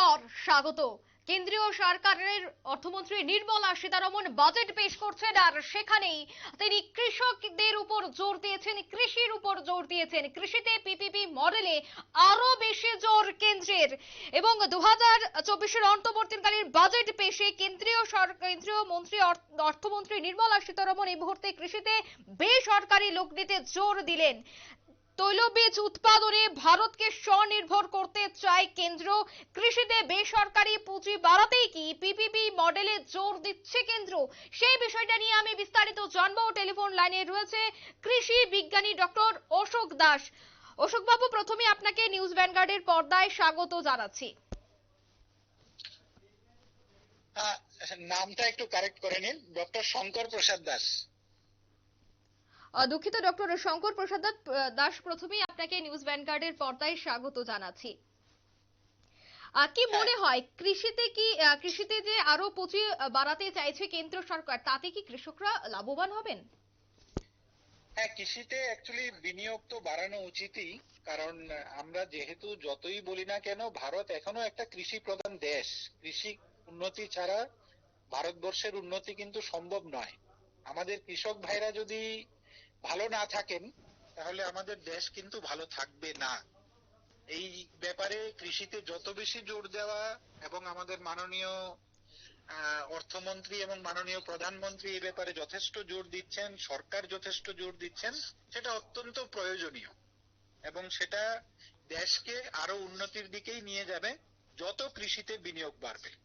পর স্বাগত। কেন্দ্রীয় সরকারের অর্থমন্ত্রী নির্মলা সীতারমন বাজেট পেশ করছেন আর সেখানেই তিনি কৃষকদের উপর জোর দিয়েছেন, কৃষির উপর জোর দিয়েছেন। কৃষিতে পিপিপি মডেলে আরও বেশি জোর কেন্দ্রের। এবং দু হাজার চব্বিশের অন্তর্বর্তীকালীন বাজেট পেশে কেন্দ্রীয় কেন্দ্রীয় মন্ত্রী অর্থমন্ত্রী নির্মলা সীতারমন এই মুহূর্তে কৃষিতে বেসরকারি লোক নিতে জোর দিলেন। তৈলবীজ উৎপাদনে ভারতকে স্বনির্ভর করতে চায় কেন্দ্র। কৃষিতে বেসরকারি পুঁজি বাড়াতেই কি পিপিপি মডেলে জোর দিচ্ছে কেন্দ্র? সেই বিষয়টা নিয়ে আমি বিস্তারিত জানব। টেলিফোন লাইনে রয়েছে কৃষি বিজ্ঞানী ডক্টর অশোক দাস। অশোক বাবু প্রথমে আপনাকে নিউজ ভ্যানগার্ডের পর্দায় স্বাগত জানাচ্ছি। নামটা একটু কারেক্ট করে নিন। ডক্টর শঙ্কর প্রসাদ দাস। দুঃখিত ডক্টর শঙ্কর প্রসাদ দাস- প্রথমেই আপনাকে নিউজ ভ্যানগার্ডের পর্দায় স্বাগত জানাচ্ছি। কি মনে হয় কৃষিতে কি কৃষিতে যে আরও পুঁজি বাড়াতে চাইছে কেন্দ্র সরকার তাতে কি কৃষকরা লাভবান হবেন? হ্যাঁ কৃষিতে অ্যাকচুয়ালি বিনিয়োগ তো বাড়ানো উচিতই কারণ আমরা যেহেতু যতই বলি না কেন ভারত এখনও একটা কৃষি প্রধান দেশ। কৃষি উন্নতি ছাড়া ভারতবর্ষের উন্নতি কিন্তু সম্ভব নয়। আমাদের কৃষক ভাইরা যদি ভালো না থাকেন, তাহলে আমাদের দেশ কিন্তু ভালো থাকবে না। এই ব্যাপারে কৃষিতে যত বেশি জোর দেওয়া এবং আমাদের মাননীয় অর্থমন্ত্রী এবং মাননীয় প্রধানমন্ত্রী এই ব্যাপারে যথেষ্ট জোর দিচ্ছেন, সরকার যথেষ্ট জোর দিচ্ছেন, সেটা অত্যন্ত প্রয়োজনীয়। এবং সেটা দেশকে আরও উন্নতির দিকেই নিয়ে যাবে, যত কৃষিতে বিনিয়োগ বাড়বে।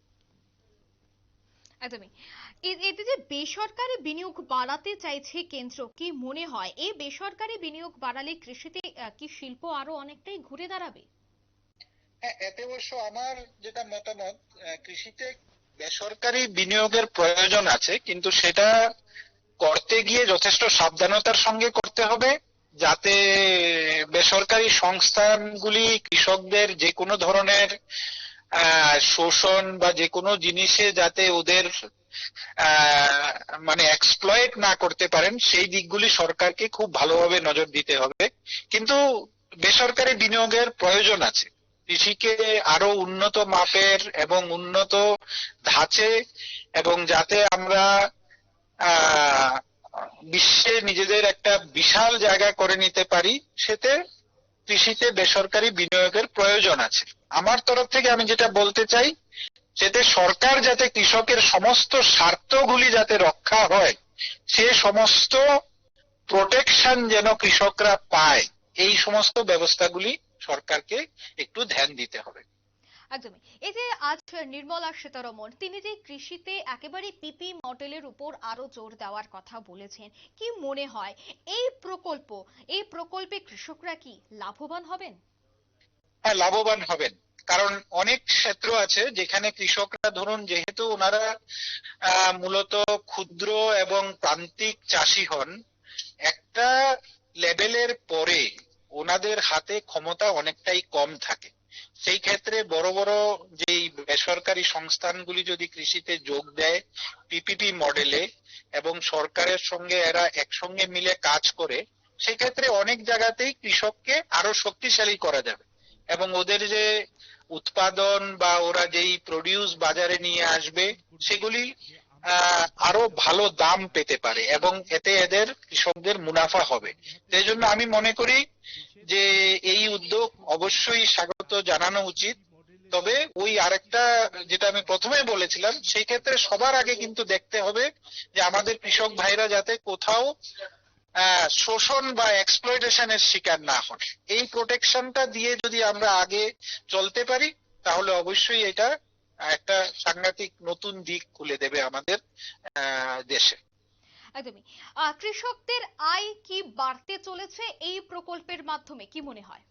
একদমই। এতে যে বেসরকারি বিনিয়োগ বাড়াতে চাইছে কেন্দ্র, কি মনে হয়? এই বেসরকারি বিনিয়োগ বাড়ালে কৃষিতে কি শিল্প আরও অনেকটাই ঘুরে দাঁড়াবে? এতে অবশ্য আমার যেটা মতামত কৃষিতে বেসরকারি বিনিয়োগের প্রয়োজন আছে, কিন্তু সেটা করতে গিয়ে যথেষ্ট সাবধানতার সঙ্গে করতে হবে, যাতে বেসরকারি সংস্থানগুলি কৃষকদের যে কোনো ধরনের শোষণ বা যে কোনো জিনিসে যাতে ওদের মানে এক্সপ্লয়েট না করতে পারেন, সেই দিকগুলি সরকারকে খুব ভালোভাবে নজর দিতে হবে। কিন্তু বেসরকারি বিনিয়োগের প্রয়োজন আছে। কৃষিকে আরও উন্নত মাপের এবং উন্নত ধাঁচে এবং যাতে আমরা বিশ্বে নিজেদের একটা বিশাল জায়গা করে নিতে পারি, সেতে কৃষিতে বেসরকারি বিনিয়োগের প্রয়োজন আছে। আমার তরফ থেকে আমি যেটা বলতে চাই সেতে সরকার যাতে কৃষকের সমস্ত স্বার্থগুলি যাতে রক্ষা হয়, সে সমস্ত প্রোটেকশন যেন কৃষকরা পায়, এই সমস্ত ব্যবস্থাগুলি সরকারকে একটু ধ্যান দিতে হবে। একদমই। এই যে আজ নির্মলা সীতারমন, তিনি যে কৃষিতে একেবারে পিপি মডেলের উপর আরও জোর দেওয়ার কথা বলেছেন, কি মনে হয়? এই প্রকল্প, এই প্রকল্পে কৃষকরা কি লাভবান হবেন? হ্যাঁ লাভবান হবেন। কারণ অনেক ক্ষেত্র আছে যেখানে কৃষকরা ধরুন, যেহেতু ওনারা মূলত ক্ষুদ্র এবং প্রান্তিক চাষি হন, একটা লেভেলের পরে ওনাদের হাতে ক্ষমতা অনেকটাই কম থাকে। সেই ক্ষেত্রে বড় বড় যেই বেসরকারি সংস্থানগুলি যদি কৃষিতে যোগ দেয় পিপিপি মডেলে এবং সরকারের সঙ্গে এরা একসঙ্গে মিলে কাজ করে, সেক্ষেত্রে অনেক জায়গাতেই কৃষককে আরও শক্তিশালী করা যাবে। এবং ওদের যে উৎপাদন বা ওরা যেই প্রডিউস বাজারে নিয়ে আসবে, সেগুলি আরও ভালো দাম পেতে পারে এবং এতে এদের কৃষকদের মুনাফা হবে। সেই জন্য আমি মনে করি যে এই উদ্যোগ অবশ্যই স্বাগত জানানো উচিত। তবে ওই আরেকটা যেটা আমি প্রথমে বলেছিলাম, সেই ক্ষেত্রে সবার আগে কিন্তু দেখতে হবে যে আমাদের কৃষক ভাইরা যাতে কোথাও শোষণ বা এক্সপ্লয়টেশনের শিকার না হন। এই প্রোটেকশনটা দিয়ে যদি আমরা আগে চলতে পারি, তাহলে অবশ্যই এটা একটা সাংঘাতিক নতুন দিক খুলে দেবে আমাদের দেশে। একদমই। কৃষকদের আয় কি বাড়তে চলেছে এই প্রকল্পের মাধ্যমে কি মনে হয়?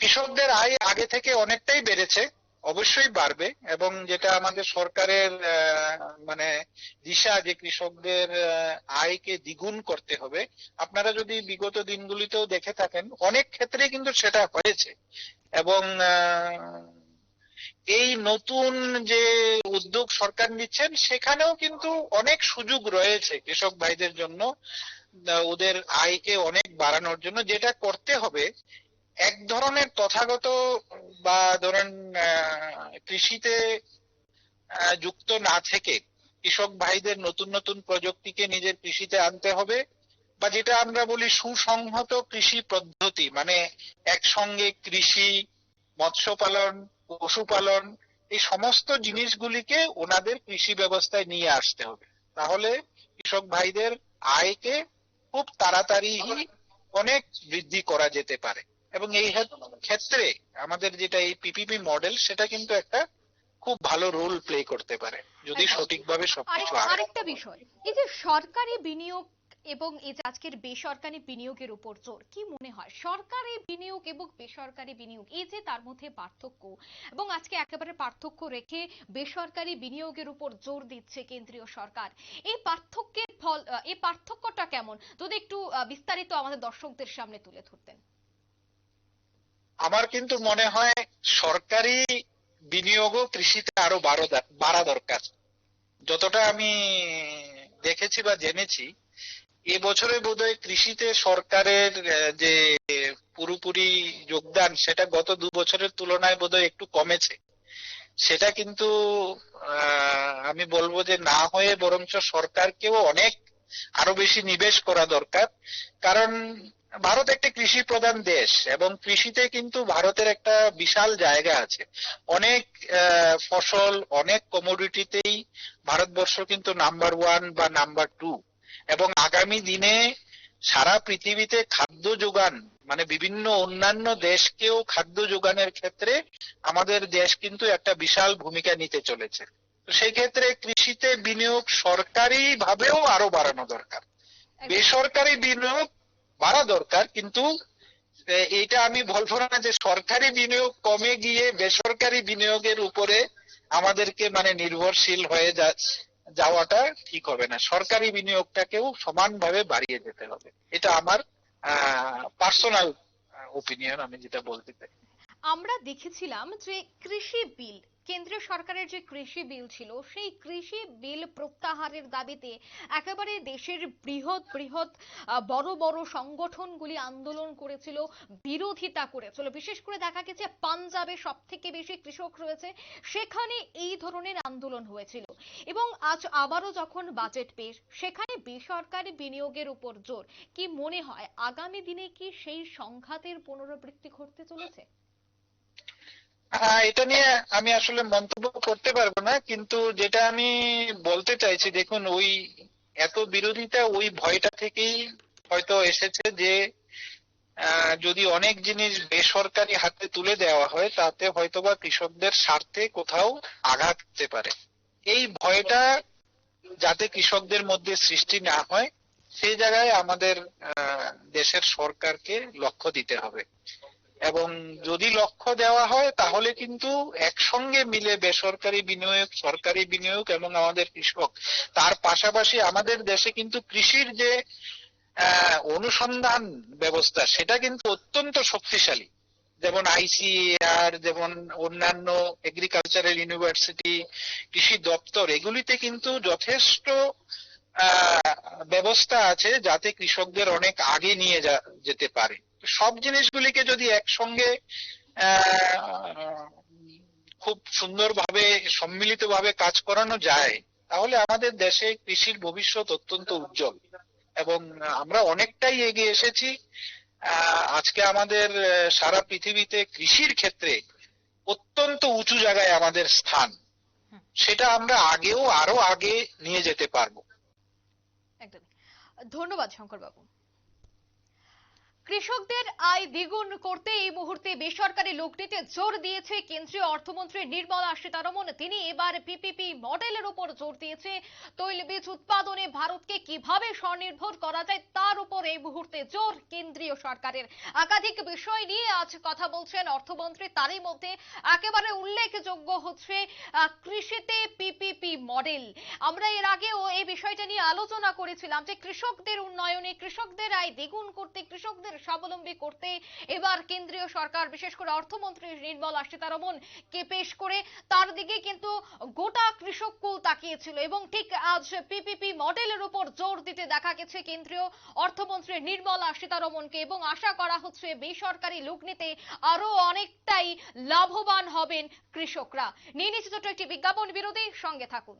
কৃষকদের আয় আগে থেকে অনেকটাই বেড়েছে অবশ্যই বাড়বে এবং যেটা আমাদের সরকারের মানে দিশা যে কৃষকদের আয়কে দ্বিগুণ করতে হবে আপনারা যদি বিগত দিনগুলিতেও দেখে থাকেন অনেক ক্ষেত্রে কিন্তু সেটা হয়েছে এবং আহ, এই নতুন যে উদ্যোগ সরকার নিচ্ছেন, সেখানেও কিন্তু অনেক সুযোগ রয়েছে কৃষক ভাইদের জন্য। ওদের আয়কে অনেক বাড়ানোর জন্য। যেটা করতে হবে, এক ধরনের তথাগত বা ধরেন কৃষিতে যুক্ত না থেকে কৃষক ভাইদের নতুন নতুন প্রযুক্তিকে নিজের কৃষিতে আনতে হবে বা যেটা আমরা বলি সুসংহত কৃষি পদ্ধতি। মানে একসঙ্গে কৃষি, মৎস্য পালন পশুপালন এই সমস্ত জিনিসগুলিকে ওনাদের কৃষি ব্যবস্থায় নিয়ে আসতে হবে। তাহলে কৃষক ভাইদের আয়কে খুব তাড়াতাড়ি অনেক বৃদ্ধি করা যেতে পারে। এবং এই ক্ষেত্রে আমাদের যেটা এই পিপিপি মডেল সেটা কিন্তু একটা খুব ভালো রোল প্লে করতে পারে যদি সঠিকভাবে সবকিছু আরেকটা বিষয় এই যে সরকারি বিনিয়োগ এবং এই যে আজকের বেসরকারি বিনিয়োগের উপর জোর, কি মনে হয়? সরকারি বিনিয়োগ এবং বেসরকারি বিনিয়োগ, এই যে তার মধ্যে পার্থক্য এবং আজকে একেবারে পার্থক্য রেখে বেসরকারি বিনিয়োগের উপর জোর দিচ্ছে কেন্দ্রীয় সরকার, এই পার্থক্যের ফল, এই পার্থক্যটা কেমন? যদি একটু বিস্তারিত আমাদের দর্শকদের সামনে তুলে ধরতেন। আমার কিন্তু মনে হয় সরকারি বিনিয়োগও কৃষিতে আরও বাড়ো দরকার। যতটা আমি দেখেছি বা জেনেছি এবছরে বোধহয় কৃষিতে সরকারের যে পুরোপুরি যোগদান, সেটা গত দু বছরের তুলনায় বোধহয় একটু কমেছে। সেটা কিন্তু আমি বলব যে না হয়ে বরঞ্চ সরকারকেও অনেক আরও বেশি নিবেশ করা দরকার। কারণ ভারত একটা কৃষি প্রধান দেশ এবং কৃষিতে কিন্তু ভারতের একটা বিশাল জায়গা আছে। অনেক ফসল, অনেক কমোডিটিতেই ভারতবর্ষ কিন্তু নাম্বার ওয়ান বা নাম্বার টু এবং আগামী দিনে সারা পৃথিবীতে খাদ্য যোগান মানে বিভিন্ন অন্যান্য দেশকেও খাদ্য যোগানের ক্ষেত্রে আমাদের দেশ কিন্তু একটা বিশাল ভূমিকা নিতে চলেছে। সেই ক্ষেত্রে কৃষিতে বিনিয়োগ সরকারি ভাবেও আরও বাড়ানো দরকার। বেসরকারি বিনিয়োগ বাড়া দরকার কিন্তু এটা আমি বলব না যে সরকারি বিনিয়োগ কমে গিয়ে বেসরকারি বিনিয়োগের উপরে আমাদেরকে মানে নির্ভরশীল হয়ে যা যাওয়াটা ঠিক হবে না। সরকারি বিনিয়োগটাকেও সমানভাবে বাড়িয়ে যেতে হবে। এটা আমার পার্সোনাল ওপিনিয়ন আমি যেটা বলতে চাই। আমরা দেখেছিলাম যে কৃষি বিল, কেন্দ্রীয় সরকারের যে কৃষি বিল ছিল, সেই কৃষি বিল প্রত্যাহারের দাবিতে একেবারে দেশের বৃহৎ বৃহৎ বড় বড় সংগঠনগুলি আন্দোলন করেছিল, বিরোধিতা করেছিল। বিশেষ করে দেখা গেছে পাঞ্জাবে সব থেকে বেশি কৃষক রয়েছে, সেখানে এই ধরনের আন্দোলন হয়েছিল। এবং আজ আবারও যখন বাজেট পেশ, সেখানে বেসরকারি বিনিয়োগের উপর জোর। কি মনে হয়, আগামী দিনে কি সেই সংঘাতের পুনরাবৃত্তি ঘটতে চলেছে? এটা নিয়ে আমি আসলে মন্তব্য করতে পারব না, কিন্তু যেটা আমি বলতে চাইছি, দেখুন, ওই এত বিরোধিতা ওই ভয়টা থেকেই হয়তো এসেছে যে যদি অনেক জিনিস বেসরকারি হাতে তুলে দেওয়া হয়, তাতে হয়তোবা কৃষকদের স্বার্থে কোথাও আঘাত হতে পারে। এই ভয়টা যাতে কৃষকদের মধ্যে সৃষ্টি না হয় সেই জায়গায় আমাদের দেশের সরকারকে লক্ষ্য দিতে হবে। এবং যদি লক্ষ্য দেওয়া হয়, তাহলে কিন্তু একসঙ্গে মিলে বেসরকারি বিনিয়োগ, সরকারি বিনিয়োগ এবং আমাদের কৃষক। তার পাশাপাশি আমাদের দেশে কিন্তু কৃষির যে অনুসন্ধান ব্যবস্থা, সেটা কিন্তু অত্যন্ত শক্তিশালী। যেমন আইসিএআর যেমন অন্যান্য এগ্রিকালচারাল ইউনিভার্সিটি কৃষি দপ্তর, এগুলিতে কিন্তু যথেষ্ট ব্যবস্থা আছে যাতে কৃষকদের অনেক আগে নিয়ে যেতে পারে। সব জিনিসগুলিকে যদি একসঙ্গে খুব সুন্দরভাবে, সম্মিলিতভাবে কাজ করানো যায়, তাহলে আমাদের দেশে কৃষির ভবিষ্যৎ অত্যন্ত উজ্জ্বল। এবং আমরা অনেকটাই এগিয়ে এসেছি। আজকে আমাদের সারা পৃথিবীতে কৃষির ক্ষেত্রে অত্যন্ত উঁচু জায়গায় আমাদের স্থান। সেটা আমরা আগেও আরও আগে নিয়ে যেতে পারব। একদমই। ধন্যবাদ শঙ্কর বাবু কৃষকদের আয় দ্বিগুণ করতে এই মুহূর্তে বেসরকারি লগ্নিতে জোর দিয়েছে কেন্দ্রীয় অর্থমন্ত্রী নির্মলা সীতারমন। তিনি এবার পিপিপি মডেলের উপর জোর দিয়েছে। তৈলবীজ উৎপাদনে ভারতকে কীভাবে স্বনির্ভর করা যায় তার উপর এই মুহূর্তে জোর কেন্দ্রীয় সরকারের। একাধিক বিষয় নিয়ে আজ কথা বলছেন অর্থমন্ত্রী। তারই মধ্যে একেবারে উল্লেখযোগ্য হচ্ছে কৃষিতে পিপিপি মডেল। আমরা এর আগেও এই বিষয়টা নিয়ে আলোচনা করেছিলাম যে কৃষকদের উন্নয়নে কৃষকদের আয় দ্বিগুণ করতে কৃষকদের স্বাবলম্বী করতে এবার কেন্দ্রীয় সরকার, বিশেষ করে অর্থমন্ত্রী নির্মলা সীতারমন কে পেশ করে তার দিকে কিন্তু গোটা কৃষক কুল তাকিয়েছিল এবং ঠিক আজ পিপিপি মডেলের উপর জোর দিতে দেখা গেছে কেন্দ্রীয় অর্থমন্ত্রী নির্মলা সীতারমনকে এবং আশা করা হচ্ছে বেসরকারি লগ্নিতে আরও অনেকটাই লাভবান হবেন কৃষকরা। নিয়ে নিচ্ছে ছোট্ট একটি বিজ্ঞাপন বিরোধী সঙ্গে থাকুন।